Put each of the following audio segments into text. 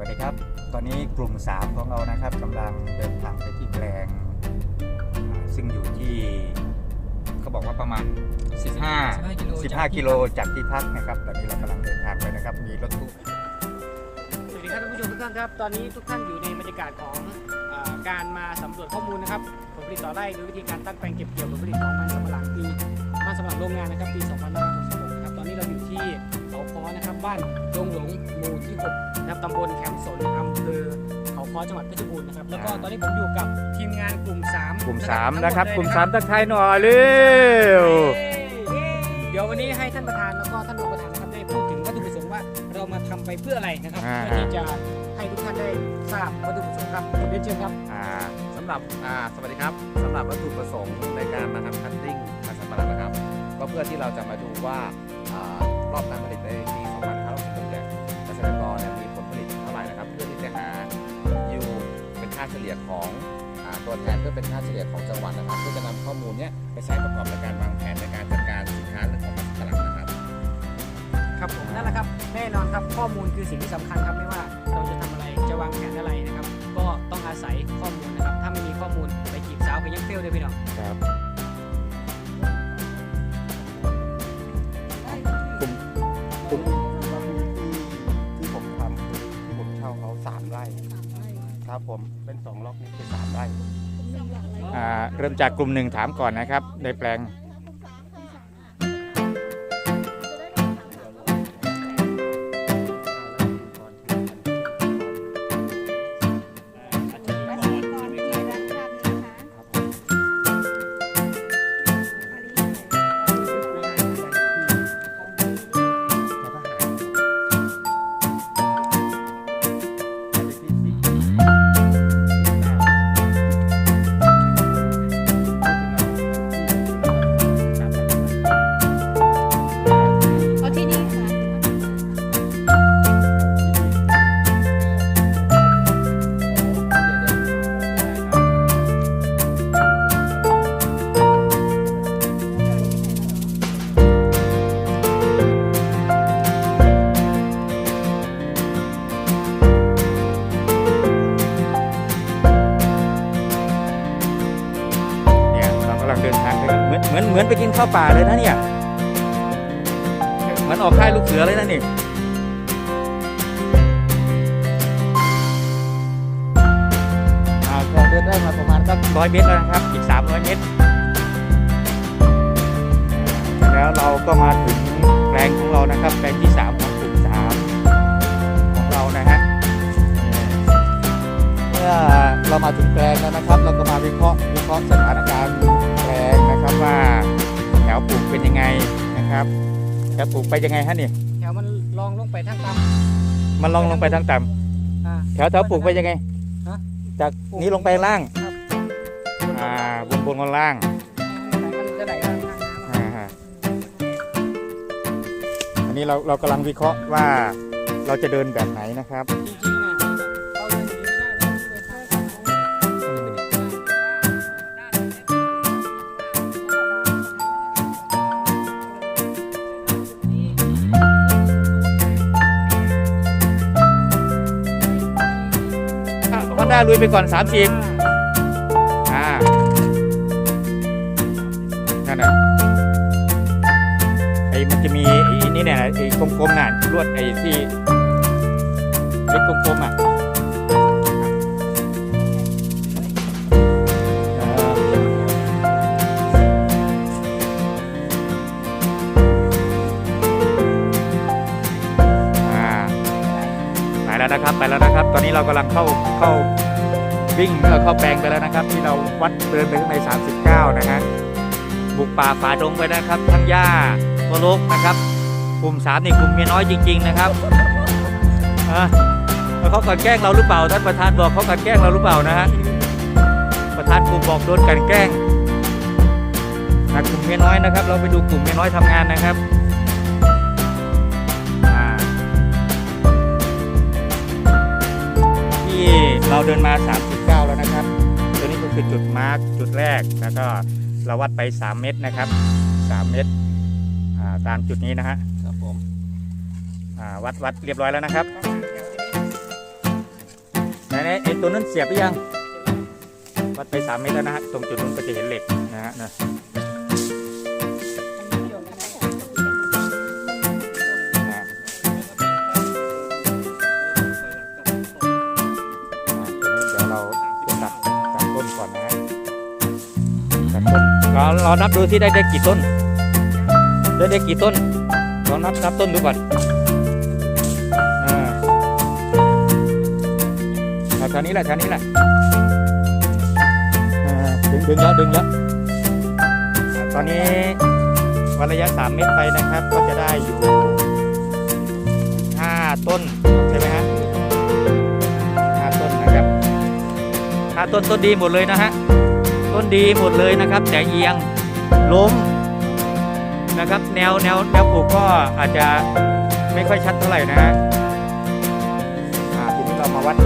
วัสดีครับ ตอนนี้กลุ่ม 3 ของเรานะครับกำลังเดินทางไปที่แปลงอ่าซึ่งอยู่ที่เขาบอกว่าประมาณ 15 15 กิโลจากที่พักนะครับ ตอนนี้เรากำลังเดินทางไปนะครับ มีรถตู้สวัสดีครับท่านผู้ชมทุกท่านครับ ตอนนี้ทุกท่านอยู่ในบรรยากาศของเออการมาสำรวจข้อมูลนะครับผลผลิตต่อไร่โดยวิธีการตั้งแปลงเก็บเกี่ยวผลผลิตของมันสำปะหลังปีมันสำปะหลังโรงงานนะครับปี2566นะครับตอนนี้เราอยู่ที่เขา ค้อนะครับ บ้านดงหลงหมู่ที่6นะครับตำบลแคมป์สนอำเภอเขาค้อจังหวัดเพชรบูรณ์นะครับ แล้วก็ตอนนี้ผมอยู่กับทีมงานกลุ่ม 3 กลุ่ม3นะครับ กลุ่มทั้งหด3ทักทายหน่อยเร็วเดี๋ยววันนี้ให้ท่านประธานแล้วก็ท่านรองประธานนะครับได้พูดถึงวัตถุประสงค์ว่าเรามาทำไปเพื่ออะไรนะครับอ่าเพื่อที่จะให้ทุกท่านได้ทราบวัตถุประสงค์ครับเรียนเชิญครับอ่าสำหรับอ่าสวัสดีครับสำหรับวัตถุประสงค์ในการมาทำคัตติ้งมันสำปะหลังนะครับ ก็เพื่อที่เราจะมาดูว่าอ่า รอบการผลิตในปี2566เนี่ยเกษตรกรเนี่ยมีผลผลิตเท่าไหร่นะครับ เพื่อที่จะหายูเป็นค่าเฉลี่ยของอ่าตัวแทนเพื่อเป็นค่าเฉลี่ยของจังหวัดนะครับเพื่อจะนำข้อมูลเนี้ยไปใช้ประกอบในการวางแผนในการจัดการสินค้าเรื่องของมันสำปะหลังนะครับ ครับผมนั่นแหละครับแน่นอนครับข้อมูลคือสิ่งที่สำคัญครับไม่ว่าเราจะทำอะไรจะวางแผนอะไรนะครับ ก็ต้องอาศัยข้อมูลนะครับ ถ้าไม่มีข้อมูลไปจีบสาวก็ยังเฟลเลยพี่น้องครับ กลุ่มที่ผมทำคือที่ผมเช่าเขาสามไร่ครับผมเป็นสองล็อกนี่คือสามไร่ อ่าเริ่มจากกลุ่มหนึ่งถามก่อนนะครับในแปลง เหมือนเหมือนเหมือนไปกินข้าวป่าเลยนะเนี่ยเหมือนออกค่ายลูกเสือเลยนะนี่อ่าเราเดินได้มาประมาณสักร้อยเมตรแล้วนะครับ อีกสามร้อยเมตร แล้วเราก็มาถึงแปลงของเรานะครับ แปลงที่สามของกลุ่มสามของเรานะฮะ เมื่อเรามาถึงแปลงแล้วนะครับ เราก็มาวิเคราะห์วิเคราะห์สถานการณ์แปลง นะครับว่าแถวปลูกเป็นยังไงนะครับแถวปลูกไปยังไงฮะนี่แถวมันลองลงไปทางต่มันลองลงไปทางต่ำอ่าำแถวแถวปลูกไปยังไงฮะ จากนี้ลงไปล่างครับอ่าบนบนบนล่างมันจะไหลทางน้ำอะอ่าฮะอันนี้เราเรากำลังวิเคราะห์ว่าเราจะเดินแบบไหนนะครับ จริง ด้าลุยไปก่อน 30อ่านั่นน่ะไอ้มันจะมีไอ้นี่เนี่ยนะไอ้กลมๆน่ะลวดไอ้ที่เล็กกลมๆอะเอออ่าไปแล้วนะครับไปแล้วนะครับ ตอนนี้เรากำลังเข้าเข้า วิ่งเอ่อเข้าแปลงไปแล้วนะครับ ที่เราวัดเดินไปข้างใน 39 นะฮะบุกป่าฝ่าดงไปนะครับ ทั้งหญ้าตัวลกนะครับ กลุ่มสามนี่กลุ่มเมียน้อยจริง ๆ นะครับเขากันแกล้งเราหรือเปล่าท่านประธานบอกเขากันแกล้งเราหรือเปล่านะฮะประธานกลุ่มบอกโดนกันแกล้งนะกลุ่มเมียน้อยนะครับ เราไปดูกลุ่มเมียน้อยทำงานนะครับที่เราเดินมา39 คือจุดมาร์กจุดแรกแล้วก็เราวัดไป 3 เมตรนะครับ 3 เมตรอ่าตามจุดนี้นะฮะครับผมอ่าวัดวัดเรียบร้อยแล้วนะครับต้องหาแถวนี้ไหนๆไอ้ตัวนั้นเสียบหรือยัง วัดไปสามเมตรแล้วนะฮะตรงจุดนู้นก็จะเห็นเหล็กนะฮะ เราเรานับดูที่ได้ได้กี่ต้น ได้ได้กี่ต้นลองนับนับต้นดูก่อนอ่าแถวนี้แหละแถวนี้แหละอ่าดึงดึงแล้วดึงแล้วอ่าตอนนี้วันระยะ 3 เมตรไปนะครับ ก็จะได้อยู่ 5 ต้นใช่ไหมฮะ5ต้นนะครับ 5 ต้นต้นดีหมดเลยนะฮะ ต้นดีหมดเลยนะครับ แต่เอียงล้มนะครับ แนวแนวแนวปลูกก็อาจจะไม่ค่อยชัดเท่าไหร่นะฮะอาทีนี้เรามาวัด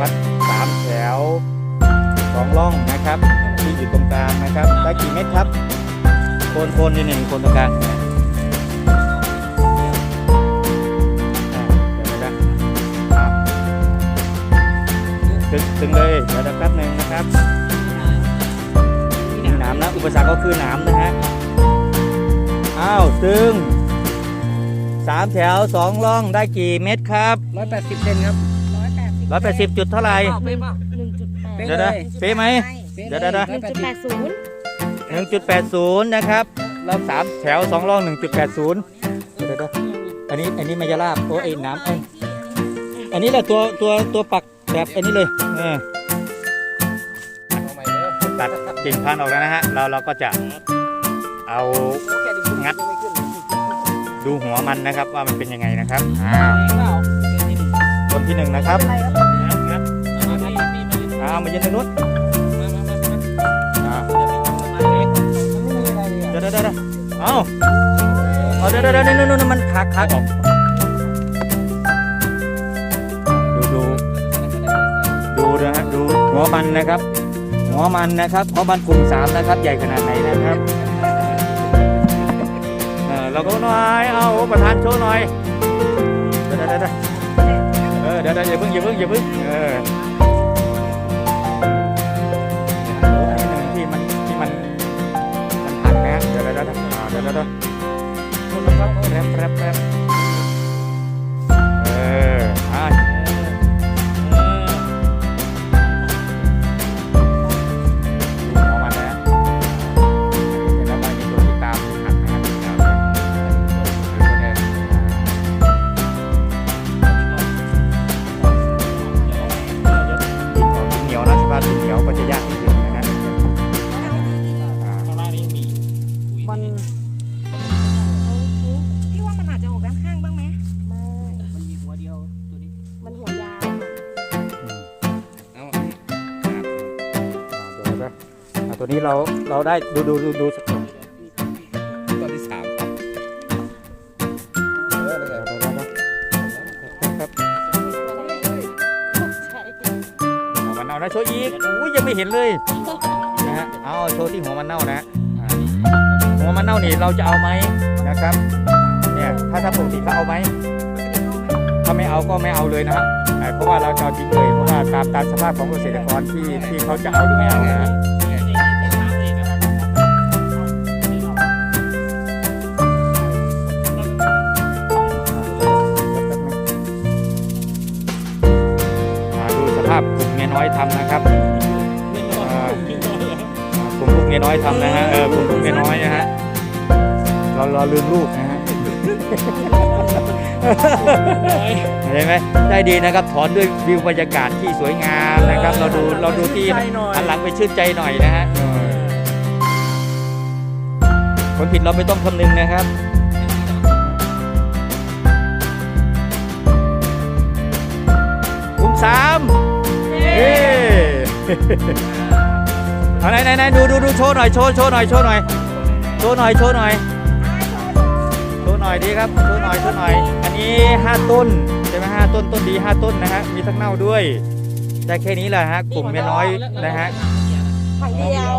วัดสามแถวสองร่องนะครับ ที่อยู่ตรงกลางนะครับได้กี่เมตรครับโคนโคนนี่หนึ่งโคนตรงกลาง ตึงตึงเลยเดี๋ยวแป๊บหนึ่งนะครับมีหนามนะอุปสรรคก็คือหนามนะฮะอ้าวซึ่งสามแถวสองร่องได้กี่เม็ดครับร้อยแปดสิบเซนครับร้อยแปดสิบร้อยแปดสิบจุดเท่าไหร่หนึ่งจุดแปดเป๊ะเดี๋ยวนะเป๊ะไหมเดี๋ยวๆๆหนึ่งจุดแปดศูนย์หนึ่งจุดแปดศูนย์นะครับรอบสามแถวสองร่องหนึ่งจุดแปดศูนย์เดี๋ยวๆอันนี้อันนี้มายาลาบโอ้ไอ้หน้ำเอ้ยอันนี้แหละตัวตัวตัวปัก แบบอันนี้เลยเออตัดกิ่งพันธุ์ออกแล้วนะฮะเราเราก็จะเอางัดดูหัวมันนะครับว่ามันเป็นยังไงนะครับอ้าวต้นที่หนึ่งนะครับอ้าวมายืนตรงนู้นอ่าเดี๋ยวเดี๋ยวเดี๋ยวเอาเอาเดี๋ยวเดี๋ยวเดี๋ยวนู่นนู่นมันขาขาออก หัวมันนะครับหัวมันนะครับหัวมันกลุ่มสามนะครับ ใหญ่ขนาดไหนนะครับเออเราก็หน่อยเอาประธานโชว์หน่อยเดี๋ยวเดี๋ยวเดี๋ยวเออเดี๋ยวเดี๋ยวอย่าเพิ่งอย่าเพิ่งอย่าเพิ่งเอออันนี้หนึ่งที่มันที่มันมันหักนะเดี๋ยวเดี๋ยวเดี๋ยวเดี๋ยวเดี๋ยวเดี๋ยวแรปแรปแรปเตัวนี้เราเราได้ดูดูดูดูสักหน่อยต้นที่สามครับเออนั่นแหเดี๋ละยวเดี๋ยวเดี๋ยวครับใช่หัวมันเน่านะโชว์อีกอุ้ยยังไม่เห็นเลยนะฮะเอาโชว์ที่หัวมันเน่านะอ่าหัวมันเน่านี่เราจะเอาไหมนะครับเนี่ยถ้าถ้าปกติเขาเอาไหมถ้าไม่เอาก็ไม่เอาเลยนะฮะอ่าเพราะว่าเราจะเอาทิ้งเลยเพราะว่าตามตามสภาพของเกษตรกรที่ที่เขาจะเอาหรือไม่เอานะ เมียน้อยทำนะครับอ่ากลุ่มลูกเมียน้อยทำนะฮะเออกลุ่มลูกเมียน้อยนะฮะเราเราลืมลูกนะฮะเห็นไหมได้ดีนะครับ ถอนด้วยวิวบรรยากาศที่สวยงามนะครับ เราดูเราดูที่หันหลังไปชื่นใจหน่อยนะฮะเออคนผิดเราไม่ต้องคำนึงนะครับกลุ่มสาม เฮ้เอาไหนไหนไหนดูดูดูโชว์หน่อยโชว์โชว์หน่อยโชว์หน่อยโชว์หน่อยโชว์หน่อยโชว์หน่อยดีครับโชว์หน่อยโชว์หน่อย อันนี้ห้าต้นใช่ไหมห้าต้นต้นดีห้าต้นนะฮะมีทั้งเน่าด้วยได้แค่นี้แหละฮะกลุ่มเมียน้อยนะฮะไข่เดียว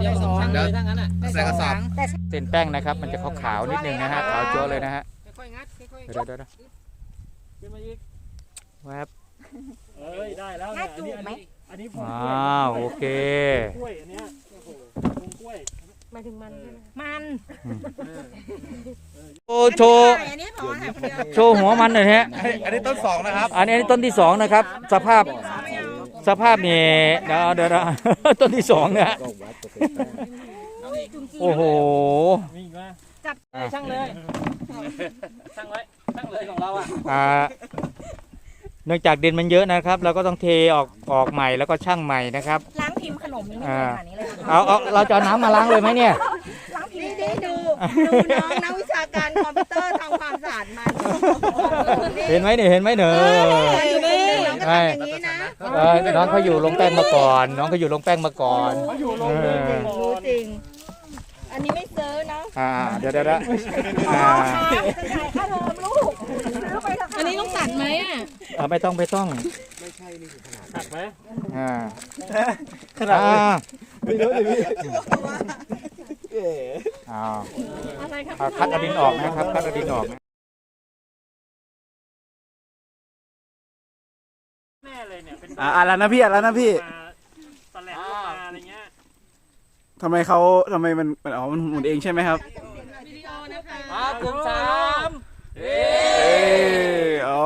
เดียวสองเลยทั้งนั้นอะใส่กระสอบแต่เส้นแป้งนะครับ มันจะขาวๆนิดนึงนะฮะขาวจั๊วเลยนะฮะค่อยๆงัดค่อยๆเดี๋ยวเดี๋ยวเดี๋ยวขึ้นมาอีกแวบ เอ้ยได้แล้วน่าเนี่ยจูบไหม อันนี้พุงอ้าวโอเค กล้วยอันเนี้ยโอ้โหพุงกล้วยหมายถึงมันใช่ไหมมันโอ้โชว์อันนี้พอค่ะคนเดียวโชว์หัวมันหน่อยฮะ อันนี้ต้นสองนะครับ อันนี้อันนี้ต้นที่สองนะครับ สภาพสภาพนี่เดี๋ยวเดี๋ยวเดี๋ยว ต้นที่สองเนี่ยโอ้โห มีอีกไหมจับเอ้ยช่างเลยช่างไว้ช่างเลยของเราอะอ่า เนื่องจากดินมันเยอะนะครับ เราก็ต้องเทออกออกใหม่แล้วก็ช่างใหม่นะครับ ล้างพิมพ์ขนมยังไม่เคยขนาดนี้เลยนะคะเอาเอาเราจะเอาน้ำมาล้างเลยไหมเนี่ย ล้างพิมนี่พ์นี่ดูดูน้องนักวิชาการคอมพิวเตอร์ทำความสะอาดมันเห็นไหมเนี่ยเห็นไหมเนอะนี่น้องก็ทำอย่างนี้นะเออน้องเขาอยู่ลงแป้งมาก่อน น้องเขาอยู่ลงแป้งมาก่อน เขาอยู่ลงเลยก่อนรู้จริง อันนี้ไม่ซื้อเนาะอ่าเดี๋ยวเดี๋ยวเดี๋ยวอ่าจ่ายค่าเทอมลูกซื้อไปเถอะค่ะอันนี้ต้องตัดไหมอะอ่าไม่ต้องไม่ต้องหักไหมอ่าขนาดไม่รู้เลยพี่อ้าวอะไรครับเอาคัดเอาดินออกนะครับคัดเอาดินออกนะแน่เลยเนี่ยเป็นอ่าอะไรนะพี่อะไรนะพี่ มาสแลบลงมาอะไรเงี้ย ทำไมเขาทำไมมันมันอ๋อมันหมุนเองใช่ไหมครับวิดีโอนะคะอ่ากลุ่มสามเอ้ยโอ้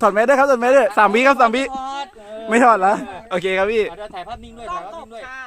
ถอดแมสด้วยครับถอดแมสด้วยสามวิครับสามวิไม่ถอดแล้วโอเคครับพี่เดี๋ยวถ่ายภาพนิ่งด้วยถ่ายภาพนิ่งด้วย ค่ะ